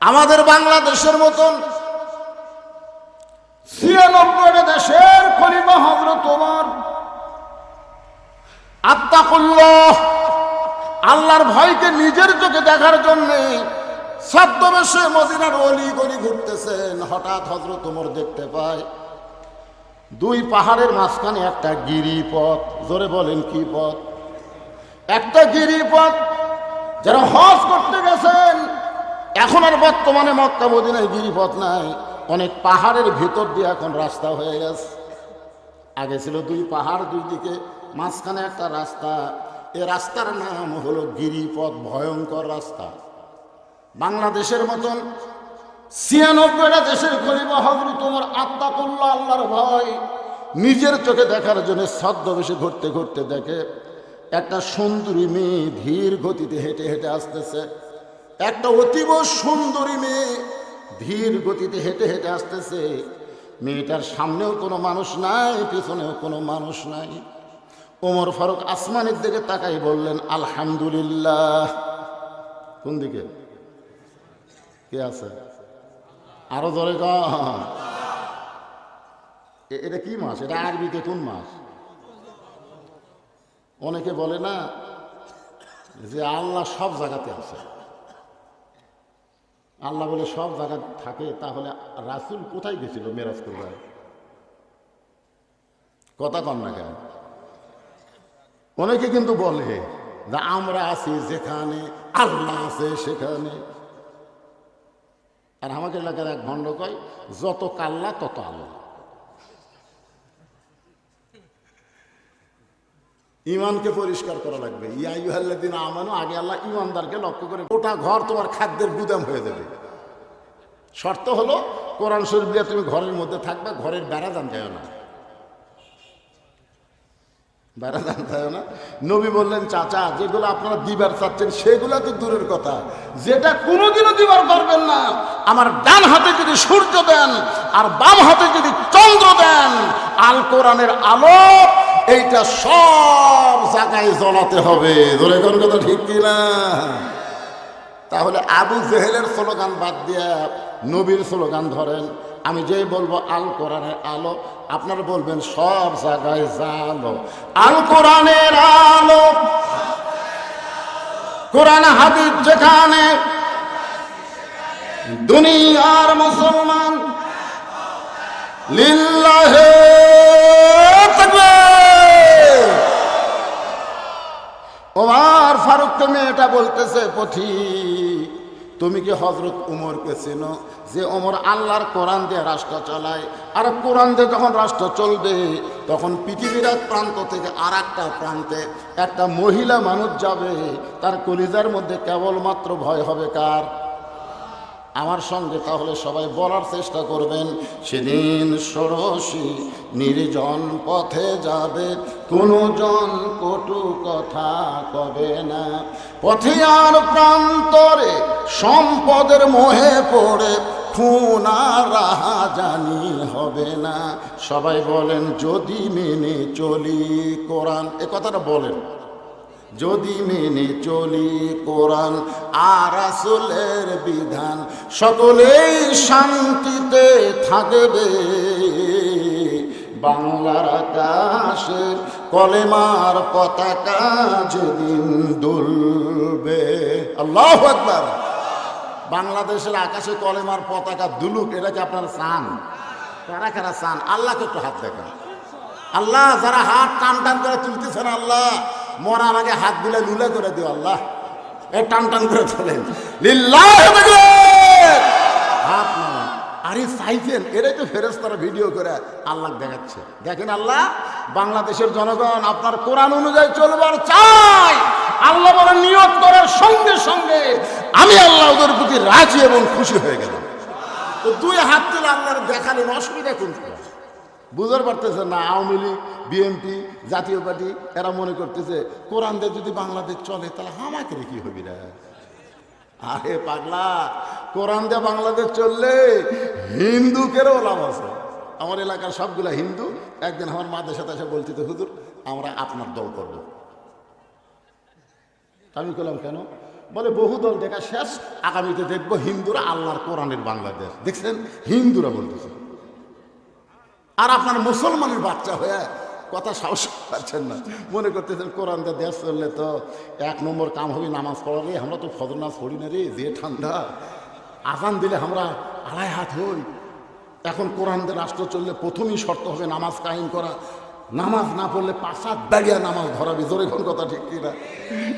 আমাদের বাংলাদেশের মতন ছিয়ানব্বইটা দেশের খলিফা হজরত তোমার আত্মাকুল্লাহ আল্লাহর ভয়কে নিজের চোখে দেখার জন্য ছদ্মবেশে মদিনার অলি গলি ঘুরতেছেন। হঠাৎ হজরত তোমর দেখতে পায়, দুই পাহাড়ের মাঝখানে একটা গিরিপথ। জোরে বলেন, কি পথ? একটা গিরিপথ, যারা হজ করতে গেছেন এখন আর বর্তমানে মক্কা, মদিনায় গিরিপথ নাই। অনেক পাহাড়ের ভিতর দিয়ে এখন রাস্তা হয়ে গেছে। আগে ছিল দুই পাহাড়, দুই দিকে মাঝখানে একটা রাস্তা। এ রাস্তার নাম হলো গিরিপথ, ভয়ঙ্কর রাস্তা। বাংলাদেশের মতন ছিয়ানব্বইটা দেশের খলিফা হজরত তোমার আত্মা করল আল্লাহর ভয়। নিজের চোখে দেখার জন্য ছদ্মবেশে ঘুরতে ঘুরতে দেখে একটা সুন্দরী মেয়ে ধীর গতিতে হেঁটে হেঁটে আসতেছে। একটা অতীব সুন্দরী মেয়ে ধীর গতিতে হেঁটে হেঁটে আসতেছে। মেয়েটার সামনেও কোনো মানুষ নাই, পিছনেও কোনো মানুষ নাই। ওমর ফারুক আসমানের দিকে তাকাই বললেন, আলহামদুলিল্লাহ। কোন দিকে? কে আছে? আরও ধরে এটা কি মাস? এটা আরবিতে কোন মাস? অনেকে বলে না যে আল্লাহ সব জায়গাতে আছে। আল্লাহ বলে সব জায়গা থাকে, তাহলে রাসুল কোথায় গেছিল মেরাজ করবার? কথা কন না কেন? অনেকে কিন্তু বলে যে আমরা আছি যেখানে, আল্লাহ আছে সেখানে। আর আমাকে এলাকার এক ভণ্ড কয়, যত কাল্লা, তত আল্লাহ। ইমানকে পরিষ্কার করা লাগবে। ইয়াইহাল্লাদিন আমানও আগে আল্লাহ ইমানদারকে লক্ষ্য করে ওটা ঘর তোমার খাদ্যের গুদাম হয়ে যাবে। শর্ত হলো, কোরআন শরীফ দিয়ে তুমি ঘরের মধ্যে থাকবে, ঘরের বেড়া জান যায় না। বেড়া জান যায় না। নবী বললেন, চাচা, যেগুলো আপনারা দিবার চাচ্ছেন, সেগুলো তো দূরের কথা। যেটা কোনোদিনও দিবার পারবেন না। আমার ডান হাতে যদি সূর্য দেন, আর বাম হাতে যদি চন্দ্র দেন, আল কোরআনের আলো এইটা সব জায়গায় জ্বলাতে হবে। ধরে কোন কথা ঠিক কিনা তাহলে আবু জেহেলের স্লোগান বাদ দিয়া নবীর স্লোগান ধরেন। আমি যেই বলব, আল কোরআনের আলো। আপনারা বলবেন, সব জায়গায় জালো। আল কোরআনের আলো। কোরআন হাবিব যেখানে দুনিয়ার মুসলমান লিল্লাহে তাকবীর। ওমার এটা বলতেছে, পথি, তুমি কি হজরত উমরকে চেনো যে ওমর আল্লাহর কোরআন দিয়ে রাষ্ট্র চালায়? আর কোরআন দিয়ে যখন রাষ্ট্র চলবে, তখন পৃথিবীর এক প্রান্ত থেকে আর একটা প্রান্তে একটা মহিলা মানুষ যাবে। তার কলিজার মধ্যে কেবলমাত্র ভয় হবে কার? আমার সঙ্গে তাহলে সবাই বলার চেষ্টা করবেন। সেদিন ষোড়শী নির্জন পথে যাবে কোনো জন কটু কথা কবে না। পথে আর প্রান্তরে সম্পদের মোহে পড়ে, খুন রাহা জানি হবে না। সবাই বলেন, যদি মেনে চলি কোরআন, এ কথাটা বলেন। যদি মেনে চলি কোরআন আর আসলের বিধান, সকলেই শান্তিতে থাকবে। বাংলার আকাশে কলেমার পতাকা যেদিন দুলবে। আল্লাহ একবার বাংলাদেশের আকাশে কলেমার পতাকা দুলুক, এটা কি আপনারা চান? কারা কারা চান? আল্লাহকে একটু হাত দেখান। আল্লাহ, যারা হাত টান টান করে তুলতেছেন, আল্লাহ মরা আমাকে হাত দিলে লুলে করে দিও, আল্লাহ। এ টান টান করে লিল্লাহ হাত নামান আরে চাইছেন এরাই তো ফেরেস্তারা ভিডিও করে আল্লাহ দেখাচ্ছে। দেখেন আল্লাহ, বাংলাদেশের জনগণ আপনার কোরআন অনুযায়ী চলবার চাই। আল্লাহ বলে নিয়ত করার সঙ্গে সঙ্গে আমি আল্লাহ ওদের প্রতি রাজি এবং খুশি হয়ে গেলাম। তো দুই হাত তুলে আল্লাহর দেখালেন, অসুবিধা কোনটা? বুঝতে পারতেছে না, আওয়ামী লীগ বিএনপি জাতীয় পার্টি, এরা মনে করতেছে, কোরআন যদি বাংলাদেশ চলে, তাহলে আমাকে কি হবি রে? আরে পাগলা, কোরআন দিয়ে বাংলাদেশ চললে হিন্দু হিন্দুকেরও লাভ আছে। আমার এলাকার সবগুলা হিন্দু, একদিন আমার মাদের সাথে এসে বলছি তো হুজুর, আমরা আপনার দল করব। আমি করলাম কেন? বলে, বহু দল দেখা শেষ, আগামীতে দেখব হিন্দুরা আল্লাহর কোরআনের বাংলাদেশ। দেখছেন? হিন্দুরা বলতেছে। আর আপনার মুসলমানের বাচ্চা হয়ে কথা সাহস পাচ্ছেন না। মনে করতেছেন, কোরআন দিয়ে দেশ চললে তো এক নম্বর কাম হবে নামাজ পড়ালে আমরা তো ফজর নামাজ পড়ি না রে, যে ঠান্ডা। আজান দিলে আমরা আড়াই হাত হই। এখন কোরআন রাষ্ট্র চললে প্রথমেই শর্ত হবে নামাজ কায়েম করা। নামাজ না পড়লে পাশাত দাঁড়িয়ে নামাজ ধরাবি। জোরে কোন কথা ঠিক কিনা?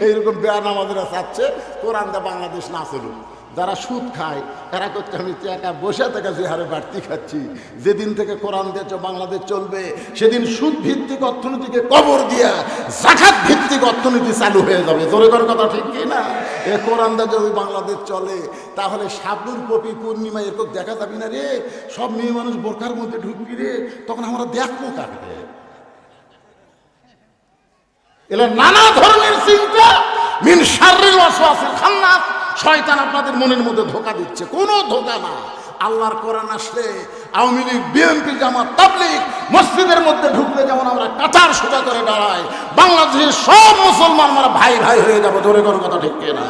এইরকম বেয়া নামাজেরা চাচ্ছে কোরআন দিয়ে বাংলাদেশ না চলুক। যারা সুদ খায়, এরা করতে আমি একা বসে থেকে যে হারে বাড়তি খাচ্ছি। যেদিন থেকে কোরআন দিয়ে বাংলাদেশ চলবে, সেদিন সুদ ভিত্তিক অর্থনীতিকে কবর দিয়া জাকাত ভিত্তিক অর্থনীতি চালু হয়ে যাবে। জোরে করে কথা ঠিক কি না? এ কোরআন দিয়ে যদি বাংলাদেশ চলে, তাহলে সাবনুর পপি পূর্ণিমা এরকম দেখা যাবি না রে। সব মেয়ে মানুষ বোরকার মধ্যে ঢুকবি রে, তখন আমরা দেখব কাকে। এলা নানা ধরনের চিন্তা, মিন শারীর ওয়াসওয়াসিল খান্নাস শয়তান আপনাদের মনের মধ্যে ধোকা দিচ্ছে। কোনো ধোকা না। আল্লাহর কোরআন আসলে আওয়ামী লীগ, বিএনপি, জামাত, তাবলিগ মসজিদের মধ্যে ঢুকলে যেমন আমরা কাতার সোজা করে দাঁড়াই, বাংলাদেশের সব মুসলমান আমরা ভাই ভাই হয়ে যাব জোরে কোনো কথা ঠিক না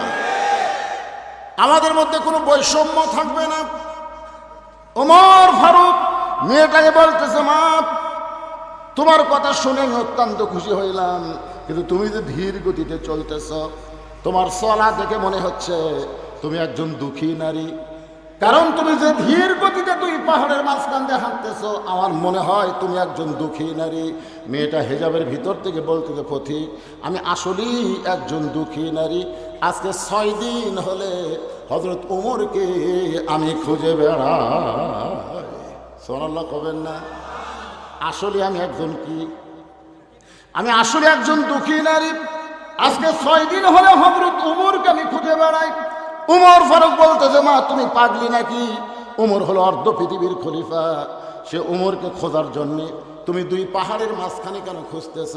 আমাদের মধ্যে কোনো বৈষম্য থাকবে না। ওমর ফারুক মেয়েটাকে বলতেছে, মা, তোমার কথা শুনে আমি অত্যন্ত খুশি হইলাম, কিন্তু তুমি যে ধীর গতিতে চলতেছ তোমার চলা দেখে মনে হচ্ছে তুমি একজন দুঃখী নারী। কারণ তুমি যে ধীর গতিতে তুই পাহাড়ের মাঝখান দিয়ে হাঁটতেছ, আমার মনে হয় তুমি একজন দুঃখী নারী। মেয়েটা হেজাবের ভিতর থেকে বলতে যে পথিক, আমি আসলেই একজন দুঃখী নারী। আজকে ছয় দিন হলে হজরত ওমরকে আমি খুঁজে বেড়াই। সোনাল্লাহ কবেন না? আসলে আমি একজন কি? আমি আসলে একজন দুঃখী নারী। আজকে ছয় দিন হলে হজরত উমরকে আমি খুঁজে বেড়াই। উমর ফারুক বলতেছে মা, তুমি পাগলি নাকি? উমর হলো অর্ধ পৃথিবীর খলিফা। সে উমরকে খোঁজার জন্যে, তুমি দুই পাহাড়ের মাঝখানে কেন খুঁজতেছ?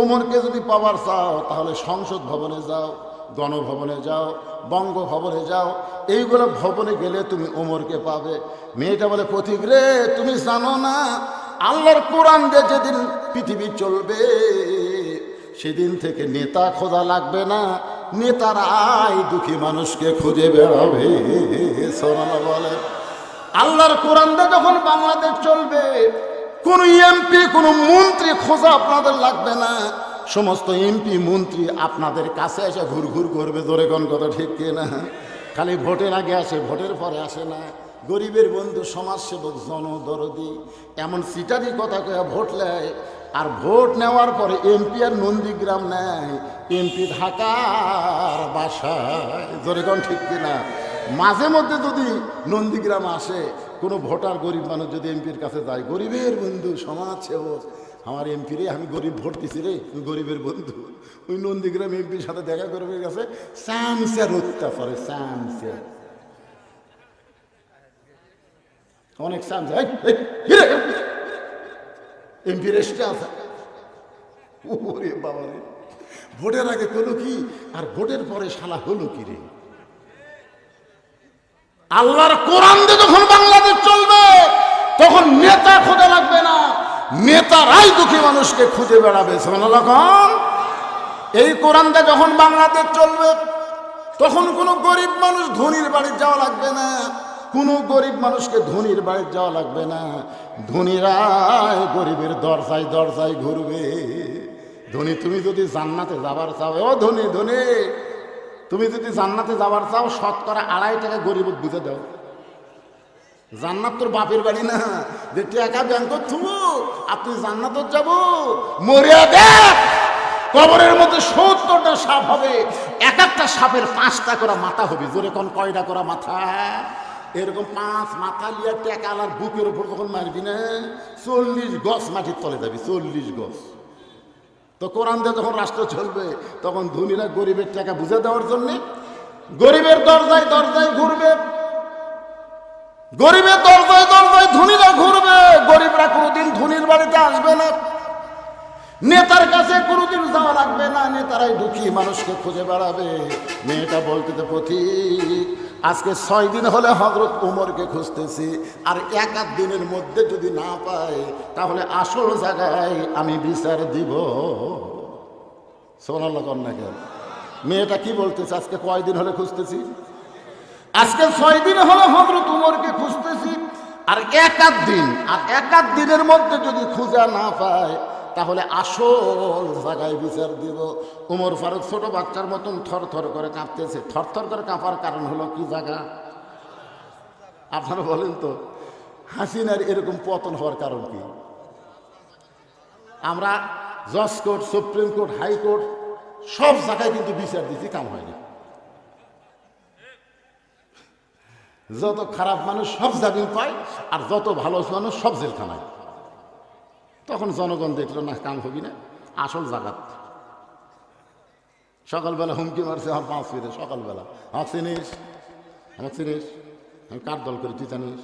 উমরকে যদি পাওয়ার চাও, তাহলে সংসদ ভবনে যাও, গণভবনে যাও, বঙ্গভবনে যাও। এইগুলো ভবনে গেলে তুমি ওমরকে পাবে। মেয়েটা বলে, পথিক রে, তুমি জানো না, আল্লাহর কোরআন দিয়ে যেদিন পৃথিবী চলবে সেদিন থেকে নেতা খোঁজা লাগবে না। নেতারাই দুঃখী মানুষকে খুঁজে বেড়াবে সোনালা বলে আল্লাহর কোরআন দিয়ে যখন বাংলাদেশ চলবে, কোন এমপি, কোন মন্ত্রী খোঁজা আপনাদের লাগবে না। সমস্ত এমপি, মন্ত্রী আপনাদের কাছে এসে ঘুর ঘুর করবে। ধরে কোন কথা ঠিক না খালি ভোটের আগে আসে, ভোটের পরে আসে না। গরিবের বন্ধু, সমাজসেবক, জনদরদি, এমন সিটারি কথা কয়ে ভোট নেয় আর ভোট নেওয়ার পরে এমপি আর নন্দীগ্রাম নেয়, এমপি ঢাকার বাসায়। জোরেগণ ঠিক কিনা? মাঝে মধ্যে যদি নন্দীগ্রাম আসে, কোনো ভোটার গরিব মানুষ যদি এমপির কাছে যায়, গরিবের বন্ধু সমাজ সেবক আমার এমপি রে, আমি গরিব ভোট দিছি রে গরিবের বন্ধু। ওই নন্দীগ্রাম এমপির সাথে দেখা করবে গেছে হত্যা করে স্যামসিয়ার অনেক বাবা রে। ভোটের আগে করল কি, আর ভোটের পরে শালা হলো কি রে? আল্লাহর কোরআন যখন বাংলাদেশ চলবে, তখন নেতা খোঁজা লাগবে না। নেতারাই দুঃখী মানুষকে খুঁজে বেড়াবে সোনালখন এই কোরআন দিয়ে যখন বাংলাদেশ চলবে, তখন কোনো গরিব মানুষ ধনির বাড়ি যাওয়া লাগবে না। কোনো গরিব মানুষকে ধনির বাড়ি যাওয়া লাগবে না। ধনীরাই গরিবের দরজায় দরজায় ঘুরবে। ধনী, তুমি যদি জান্নাতে যাবার চাও ও ধনী ধনী, তুমি যদি জান্নাতে যাবার চাও, শতকরা আড়াই টাকা গরিব বুঝে দাও। জান্নাত তোর বাপের বাড়ি না। যে টাকা ব্যাংক থুবো, আর তুই জান্নাত যাব, মরিয়া দেখ। কবরের মধ্যে সত্তরটা সাপ হবে, এক একটা সাপের পাঁচটা করা মাথা হবে। জোরে কোন কয়টা করা মাথা? এরকম পাঁচ মাথা লিয়া টেকা আলার বুকের উপর যখন মারবি না, চল্লিশ গছ মাটির তলে যাবি, চল্লিশ গছ তো কোরআন দিয়ে যখন রাষ্ট্র চলবে, তখন ধনীরা গরিবের টাকা বুঝে দেওয়ার জন্যে গরিবের দরজায় দরজায় ঘুরবে। গরিবের দরজায় দরজায় ধনীরা ঘুরবে। গরিবরা কোনোদিন ধনীর বাড়িতে আসবে না। নেতার কাছে কোনোদিন যাওয়া লাগবে না, নেতারাই দুঃখী, মানুষকে খুঁজে বেড়াবে। মেয়েটা বলতে তো পথিক, আজকে ছয় দিন হলে হজরত উমরকে খুঁজতেছি, আর এক আধ দিনের মধ্যে যদি না পাই, তাহলে আসল জায়গায় আমি বিচার দিব। সোনাল কন্যা কেন? মেয়েটা কি বলতেছে, আজকে কয়দিন হলে খুঁজতেছি? আজকে ছয় দিন হলে হজরত উমরকে খুঁজতেছি, আর এক আধ দিন, আর এক আধ দিনের মধ্যে যদি খুঁজা না পায় তাহলে আসল জায়গায় বিচার দিব। উমর ফারুক ছোট বাচ্চার মতন থর থর করে কাঁপতেছে। থর থর করে কাঁপার কারণ হলো কি জায়গা? আপনারা বলেন তো, হাসিনার এরকম পতন হওয়ার কারণ কি? আমরা জজ কোর্ট, সুপ্রিম কোর্ট হাইকোর্ট সব জায়গায় কিন্তু বিচার দিচ্ছি কাম হয়নি। যত খারাপ মানুষ সব জামিন পায়, আর যত ভালো মানুষ সব জেলখানায়। তখন জনগণ দেখল, না, কাম হবি না, আসল জাগাত। সকালবেলা হুমকি মারছে আমার পাঁচ ফিরে সকালবেলা। আমার চিনিস আমার চিনিস, আমি কার দল করি তুই জানিস?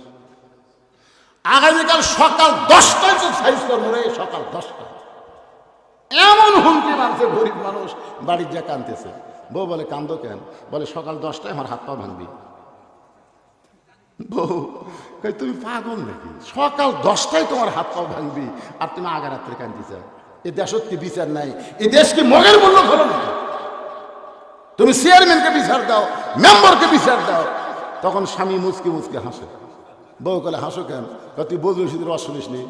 আগামীকাল সকাল দশটায় তো সাইজ করব রে, সকাল দশটা। এমন হুমকি মারছে গরিব মানুষ, বাড়ির যা কানতেছে বউ বলে, কান্দো কেন? বলে, সকাল দশটায় আমার হাত পা ভাঙবি। বউ তুমি পাগল নাকি? সকাল দশটায় তোমার হাত পাও ভাঙবি আর তুমি আগা রাত্রে কান্দিছ এ দেশত কি বিচার নাই? এ দেশ কি মগের মূল্য হলো না তুমি চেয়ারম্যানকে বিচার দাও, মেম্বারকে বিচার দাও। তখন স্বামী মুচকে মুচকে হাসে। বউ কলে, হাসো কেন? তুই বদরুল রশিদের রস শুনিস নি?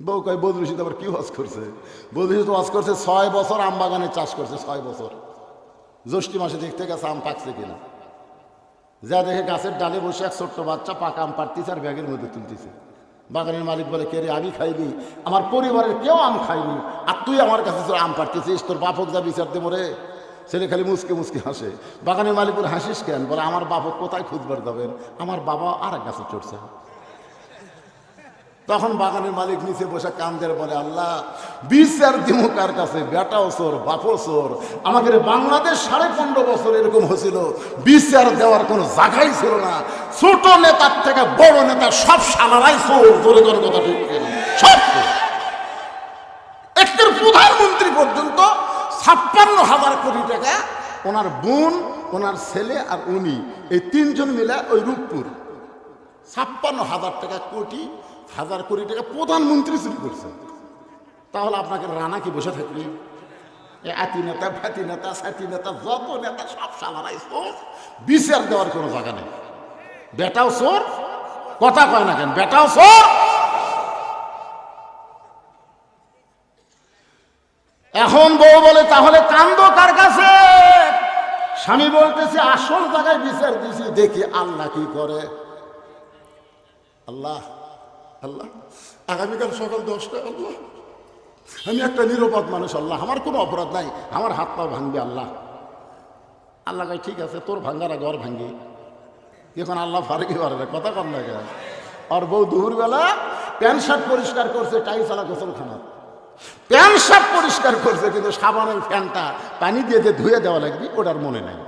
বউ কয়, বদরুল রশিদ আবার কি ওয়াজ করছে? বদরুল রশিদ ওয়াজ করছে, ছয় বছর আম বাগানে চাষ করছে, ছয় বছর। জ্যৈষ্ঠী মাসে দেখতে গেছে আম পাকছে কিনা। যা দেখে গাছের ডালে বসে এক ছোট্ট বাচ্চা পাকা আম পাড়তিছে আর ব্যাগের মধ্যে তুলতেছে। বাগানের মালিক বলে, কে রে আমি খাইনি আমার পরিবারের কেউ আম খাইনি আর তুই আমার কাছে আম পারতেছিস তোর বাপক যা বিচার দেবো রে। ছেলে খালি মুসকে মুসকে হাসে। বাগানের মালিক বলে, হাসিস কেন? বলে, আমার বাপক কোথায় খুঁজবার যাবেন? আমার বাবা আর এক গাছে চড়ছে। তখন বাগানের মালিক নিচে বসে কান্দের বলে, আল্লাহ বিচার দিমু কার কাছে? বেটাও চোর বাপও চোর বাংলাদেশ সাড়ে পনেরো বছর এরকম হয়েছিল। বিচার দেওয়ার কোনো জায়গাই ছিল না। ছোট নেতার থেকে বড় নেতা সব সালারাই চোর জোরে জোরে কথা ঠিক সব। একটার প্রধানমন্ত্রী পর্যন্ত ছাপ্পান্ন হাজার কোটি টাকা ওনার বোন, ওনার ছেলে আর উনি, এই তিনজন মিলে ওই রূপপুর। ছাপ্পান্ন হাজার টাকা কোটি হাজার কোটি টাকা প্রধানমন্ত্রী চুরি করছে। তাহলে আপনাকে রানা কি বসে থাকবে? আতি নেতা ফ্যাতি নেতা, সাতি নেতা, যত নেতা, সব সালারাই চোর। বিচার দেওয়ার কোনো জায়গা নেই। বেটাও চোর, কথা কয় না কেন? বেটাও চোর। এখন বউ বলে, তাহলে কান্দ কার কাছে? স্বামী বলতেছে, আসল জায়গায় বিচার দিছি, দেখি আল্লাহ কি করে? আল্লাহ আল্লাহ। আগামীকাল সকাল দশটা আল্লাহ। আমি একটা নিরাপদ মানুষ আল্লাহ, আমার কোনো অপরাধ নাই। আমার হাত পা ভাঙবে আল্লাহ। আল্লাহ কয়, ঠিক আছে, তোর ভাঙ্গার ওর ভাঙ্গি। এখন আল্লাহ ফারুকি পারে না, কথা কম লাগে আর বউ দুপুরবেলা প্যান্ট শার্ট পরিষ্কার করছে টাইসালা গোসলখানা প্যান্ট শার্ট পরিষ্কার করছে, কিন্তু সাবানের ফ্যানটা পানি দিয়ে যে ধুয়ে দেওয়া লাগবে, ওটার মনে নাই।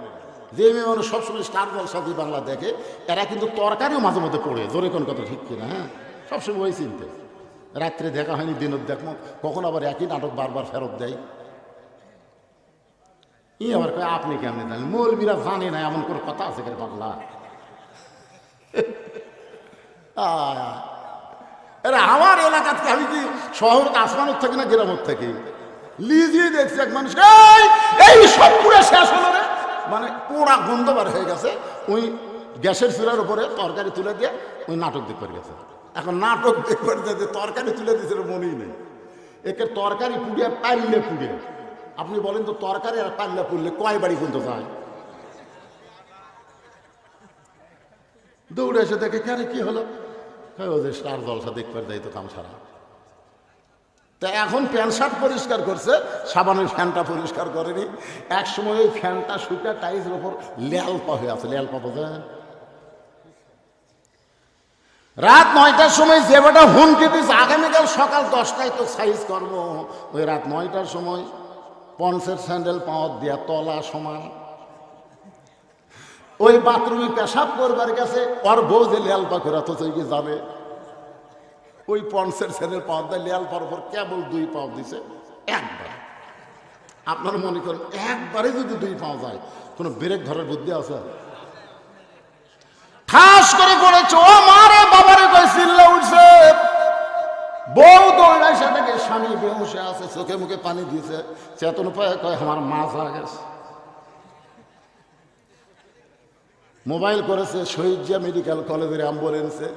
যে মেয়ে মানুষ সবসময় স্টার জলসা দিয়ে বাংলা দেখে, এরা কিন্তু তরকারিও মাঝে মধ্যে পড়ে, জোরে কোন কথা ঠিক কিনা হ্যাঁ? সবসময় ওই চিনতে। রাত্রে দেখা হয়নি দিনত দেখো কখন আবার একই নাটক বারবার ফেরত দেয়। ই আবার কয়, আপনি কেমন জানেন? মৌলবীরা জানে না, এমন কোনো কথা আছে কেন আয়। আরে আমার এলাকাতে আমি কি শহর আসমানত থাকি না গ্রামত থাকি? লিজিয়ে দেখছি এক মানুষ, এই সব পুরো শেষ হলো রে। মানে পোড়া গন্ধ বার হয়ে গেছে। ওই গ্যাসের চুলার উপরে তরকারি তুলে দিয়ে ওই নাটক দেখবার গেছে। এখন নাটক দেখবার যে তরকারি তুলে দিয়েছে মনেই নেই। একে তরকারি পুড়িয়ে পাইলে পুড়িয়ে আপনি বলেন তো তরকারি আর পাল্লা পুড়লে কয় বাড়ি কিন্তু যায় দৌড়ে এসে দেখে কেন কি হলো? ওদের স্টার জলসা দেখবার যাই তো তামসারা। তা এখন প্যান্ট শার্ট পরিষ্কার করছে, সাবানের ফ্যানটা পরিষ্কার করেনি। এক সময় ওই ফ্যানটা শুকা টাইসের ওপর ল্যালপা হয়ে আছে ল্যালপা বোঝেন? রাত নয়টার সময় যে বেটা হুমকি দিস আগামীকাল সকাল দশটায় তো সাইজ কর্ম। ওই রাত নয়টার সময় পঞ্চের স্যান্ডেল পাওয়ার দিয়া তলা সমান। ওই বাথরুমে পেশাব করবার গেছে ওর বউ যে লেল পাখেরা তো তুই কি যাবে ওই পঞ্চের স্যান্ডেল পাওয়ার দেয় লেল পাওয়ার পর কেবল দুই পাও দিছে, একবার। আপনার মনে করেন, একবারে যদি দুই পাও যায়, কোনো ব্রেক ধরার বুদ্ধি আছে? ঠাস করে পড়েছে ও মারে বাবারে কই চিল্লা উঠছে। বউ দৌড়ায় থেকে স্বামী বেহুশে আছে, চোখে মুখে পানি দিয়েছে। চেতন উপায় কয়, আমার মাছ হয়ে গেছে। মোবাইল করেছে শহীদ জিয়া মেডিকেল কলেজের অ্যাম্বুলেন্সে।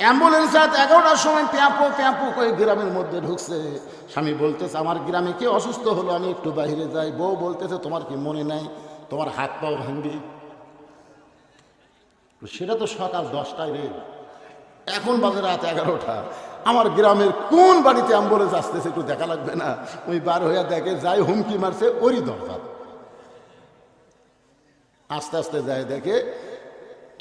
অ্যাম্বুলেন্স রাত এগারোটার সময় প্যাঁপো প্যাঁপো করে গ্রামের মধ্যে ঢুকছে। স্বামী বলতেছে, আমার গ্রামে কে অসুস্থ হলো? আমি একটু বাইরে যাই। বউ বলতেছে, তোমার কি মনে নাই? তোমার হাত পাও ভাঙবি। সেটা তো সকাল দশটায় রে। এখন বাজে রাত এগারোটা। আমার গ্রামের কোন বাড়িতে অ্যাম্বুলেন্স আসতেছে একটু দেখা লাগবে না। ওই বার হইয়া দেখে যাই হুমকি মারছে ওরই দরকার আস্তে আস্তে যায় দেখে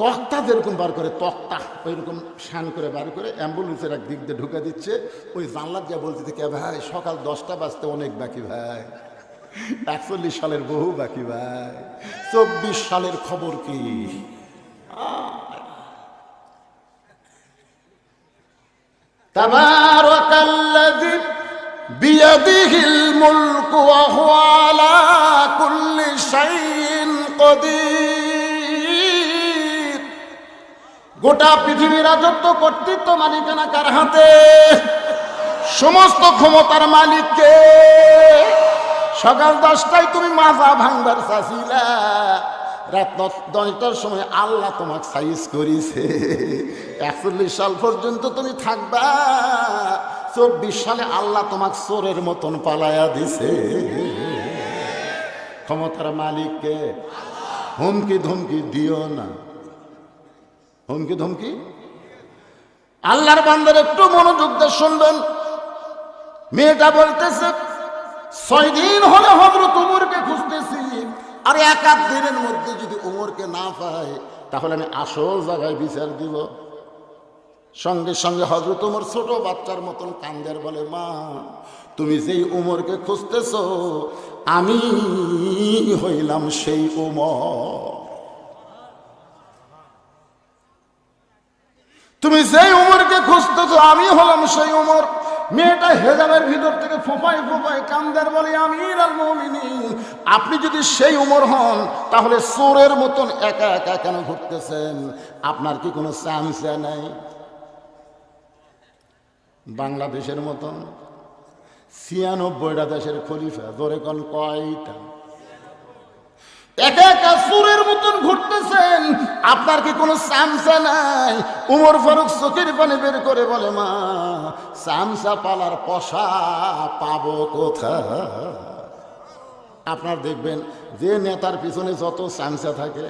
তক্তা যেরকম বার করে, তক্তা, ওইরকম শান করে বার করে অ্যাম্বুলেন্সের এক দিক দিয়ে ঢুকে দিচ্ছে। ওই জানলার যা বলতে কে ভাই, সকাল দশটা বাজতে অনেক বাকি ভাই। একচল্লিশ সালের বহু বাকি ভাই। চব্বিশ সালের খবর কি? تبارك الذي بيده الملك وهو على كل شيء قدير গোটা পৃথিবীর রাজত্ব কর্তৃত্ব মালিকানা কার হাতে সমস্ত ক্ষমতার মালিককে সকাল দশটায় তুমি মাজা ভাঙবার চাষিলা রাত দশ- দশটার সময় আল্লাহ তোমাকে সাইজ করিছে। একচল্লিশ সাল পর্যন্ত তুমি থাকবা। চব্বিশ সালে আল্লাহ তোমাকে চোরের মতন পালায়া দিছে। ক্ষমতার মালিককে হুমকি ধমকি দিও না। হুমকি ধমকি? আল্লাহর বান্দার একটু মনোযোগ দিয়ে শুনবেন। মেয়েটা বলতেছে, ছয় দিন হলে হজরত উমরকে খুঁজতেছি। আর এক আধ দিনের মধ্যে যদি উমরকে না পাই তাহলে আমি আসল জায়গায় বিচার দিব। সঙ্গে সঙ্গে হজরত উমর ছোট বাচ্চার মতন কান্দের বলে, মা, তুমি যেই উমরকে খুঁজতেছ, আমি হইলাম সেই উমর। তুমি যেই উমরকে খুঁজতেছো, আমি হলাম সেই উমর। মেয়েটা হেজাবের ভিতর থেকে ফোপাই ফোপাই কান্দার বলে আমি আপনি যদি সেই উমর হন, তাহলে সোরের মতন একা একা কেন ঘুরতেছেন? আপনার কি কোনো চান্স নাই? বাংলাদেশের মতন ছিয়ানব্বইটা দেশের খলিফা ধরে কন কয়টা? একা একা সুরের মতন ঘুরতেছেন। আপনার কি কোনো সামসা নাই? উমর ফারুক চোখের পানি বের করে বলে, মা, সামসা পালার পশা পাবো কোথা আপনার দেখবেন, যে নেতার পিছনে যত সামসা থাকে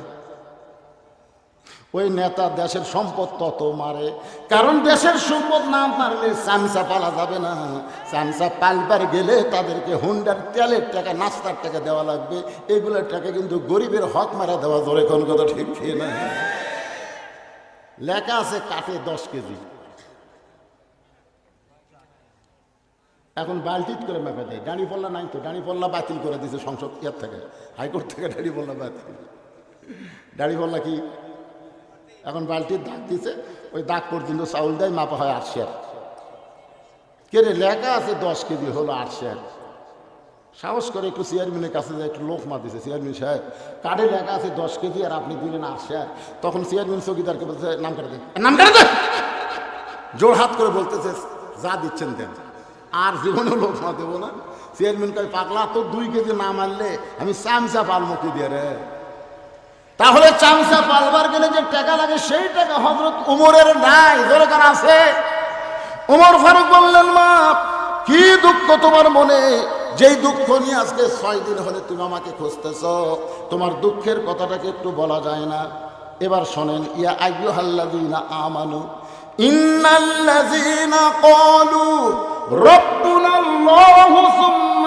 ওই নেতা দেশের সম্পদ তত মারে। কারণ দেশের সম্পদ না মারলে চামচা পালা যাবে না। চামচা পালবার গেলে তাদেরকে হুন্ডার তেলের টাকা, নাস্তার টাকা দেওয়া লাগবে। এগুলোর টাকা কিন্তু গরিবের হক মারা দেওয়া ধরে কোন কথা ঠিক ঠিক না? লেখা আছে কাটে দশ কেজি। এখন বালতিত করে মেপে দেয়। দাঁড়ি পল্লা নাই তো দাঁড়ি পল্লা বাতিল করে দিয়েছে সংসদ ইয়ার থেকে। হাইকোর্ট থেকে দাঁড়ি পল্লা বাতিল। দাঁড়ি পল্লা কি এখন বালতির দাগ দিছে, ওই দাগ পর্যন্ত চাউল দেয়, মাপা হয় আট শেয়ার। কে রে, লেখা আছে দশ কেজি হলো আট সাহস করে একটু চেয়ারম্যানের কাছে যায়, একটু লোক মা দিছে চেয়ারম্যান সাহেব, কার্ডে লেখা আছে দশ কেজি আর আপনি দিলেন আট তখন চেয়ারম্যান চৌকিদারকে বলছে, নাম কাটে দেন নাম কাটে দেন জোর হাত করে বলতেছে, যা দিচ্ছেন দেন। আর জীবনে লোক মা দেবো না। চেয়ারম্যান কয়, পাগলা তো দুই কেজি না মারলে আমি চামচা পালমুখি দিয়ে রে? তাহলে চামচা পালবার গেলে যে টাকা লাগে, সেই টাকা হজরত উমরের নাই দরকার আছে? উমর ফারুক বললেন, মা, কি দুঃখ তোমার মনে? যেই দুঃখ নিয়ে আজকে ছয় দিন হলে তুমি আমাকে খুঁজতেছ, তোমার দুঃখের কথাটাকে একটু বলা যায় না। এবার শোনেন, ইয়া আইয়ু হাল্লাদিনা আমানু, ইন্নাল্লাযীনা ক্বালু রব্বুনা আল্লাহু সুম্মা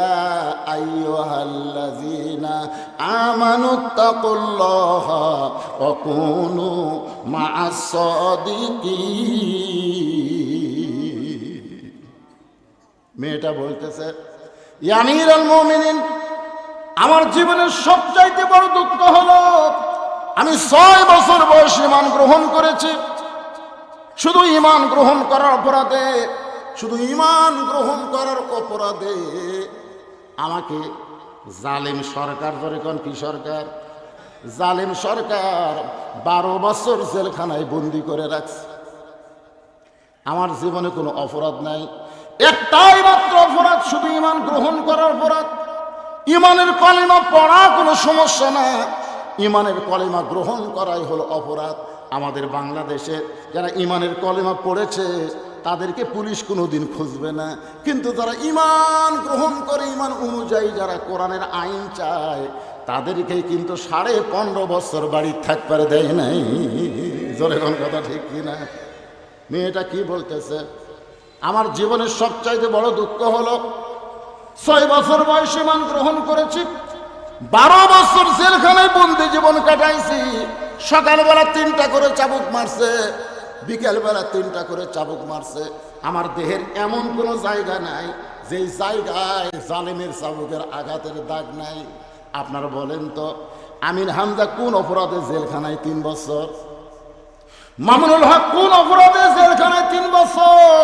يا أيها الذين آمنوا اتقوا الله وكونوا مع الصادقين মেয়েটা বলতেছে ইয়ামির আল মোমিনিন আমার জীবনের সবচাইতে বড় দুঃখ হলো আমি ছয় বছর বয়স ইমান গ্রহণ করেছি শুধু ইমান গ্রহণ করার অপরাধে শুধু ইমান গ্রহণ করার অপরাধে আমাকে জালেম সরকার ধরে কোন কি সরকার? জালেম সরকার বারো বছর জেলখানায় বন্দি করে রাখছে। আমার জীবনে কোনো অপরাধ নাই। একটাই মাত্র অপরাধ, শুধু ইমান গ্রহণ করার অপরাধ। ইমানের কলিমা পড়া কোনো সমস্যা না। ইমানের কলিমা গ্রহণ করাই হলো অপরাধ। আমাদের বাংলাদেশে যারা ইমানের কলিমা পড়েছে তাদেরকে পুলিশ কোনোদিন খুঁজবে না। কিন্তু যারা ইমান গ্রহণ করে ইমান অনুযায়ী যারা কোরআনের আইন চায় তাদেরকে কিন্তু সাড়ে পনেরো বছর বাড়ির থাকতে দেয় নাই। জোরে কোন কথা ঠিক কিনা মেয়েটা কি বলতেছে? আমার জীবনের সবচাইতে বড় দুঃখ হলো, ছয় বছর বয়সে মান গ্রহণ করেছি, বারো বছর জেলখানায় বন্দি জীবন কাটাইছি, সকালবেলা তিনটা করে চাবুক মারছে বিকেলবেলা তিনটা করে চাবুক মারছে। আমার দেহের এমন কোনো জায়গা নাই, যেই জায়গায় জালেমের চাবুকের আঘাতের দাগ নাই। আপনারা বলেন তো, আমিন হামজা কোন অপরাধে জেলখানায় তিন বছর? মামুনুল হক কোন অপরাধে জেলখানায় তিন বছর?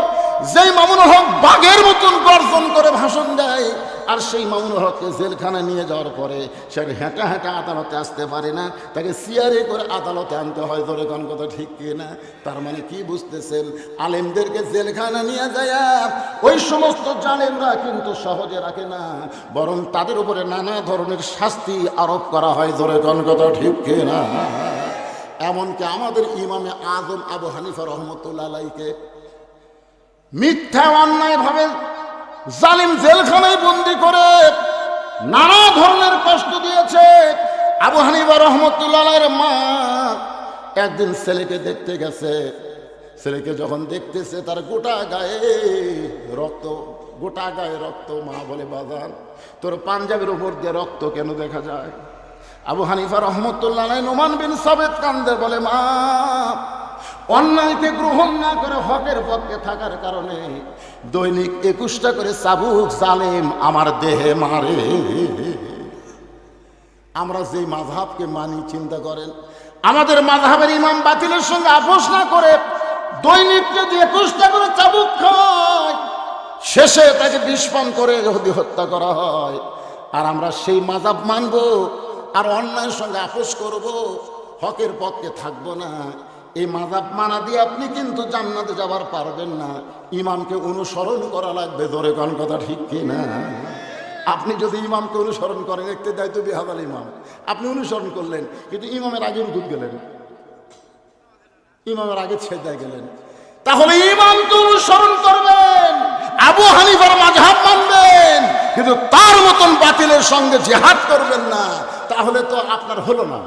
যেই মামুনুল হক বাঘের মতন গর্জন করে ভাষণ দেয় আর সেই মামুনুল হককে জেলখানা নিয়ে যাওয়ার পরে সে হেঁটা হেঁটা আদালতে আসতে পারে না। তাকে সিয়ারে করে আদালতে আনতে হয় ধরে কোন কথা ঠিক কি না? তার মানে কি বুঝতেছেন? আলেমদেরকে জেলখানা নিয়ে যায় ওই সমস্ত জালেমরা কিন্তু সহজে রাখে না, বরং তাদের উপরে নানা ধরনের শাস্তি আরোপ করা হয় ধরে কোন কথা ঠিক কি না? এমনকি আমাদের ইমামে আজম আবু হানিফা রহমতুল্লাহ মিথ্যা অন্যায় ভাবে জালিম জেলখানায় বন্দি করে নানা ধরনের কষ্ট দিয়েছে। আবু হানিফা রহমতুল্লাহ আলাইয়ের মা একদিন ছেলেকে দেখতে গেছে। ছেলেকে যখন দেখতেছে, তার গোটা গায়ে রক্ত, গোটা গায়ে রক্ত, মা বলে, বাজান, তোর পাঞ্জাবের উপর দিয়ে রক্ত কেন দেখা যায়? আবু হানিফা রহমতুল্লাহ নোমান বিন সাবেদ কান্দে, বলে, মা অন্যায়কে গ্রহণ না করে হকের পক্ষে থাকার কারণে দৈনিক একুশটা করে চাবুক জালেম আমার দেহে মারে। আমরা যেই মাঝহাবকে মানি, চিন্তা করেন, আমাদের মাঝহাবের ইমাম বাতিলের সঙ্গে আপোষ না করে দৈনিক যদি একুশটা করে চাবুক খায়, শেষে তাকে বিষপান করে যদি হত্যা করা হয়, আর আমরা সেই মাজাব মানব আর অন্যায়ের সঙ্গে আপোষ করব, হকের পক্ষে থাকব না। এই মাজাব মানা দিয়ে আপনি কিন্তু জান্নাতে যাবার পারবেন না। ইমামকে অনুসরণ করা লাগবে ধরে কোন কথা ঠিক কি না আপনি যদি ইমামকে অনুসরণ করেন একটি দায়িত্ব বিহাবাল ইমাম। আপনি অনুসরণ করলেন, কিন্তু ইমামের আগে উদুত গেলেন। ইমামের আগে ছেদায় গেলেন। তাহলে ইমামকে অনুসরণ করবেন, আবু হানিফার মাঝহাব মানবেন, কিন্তু তার মতন বাতিলের সঙ্গে জেহাদ করবেন না। তাহলে তো আপনার হলো না।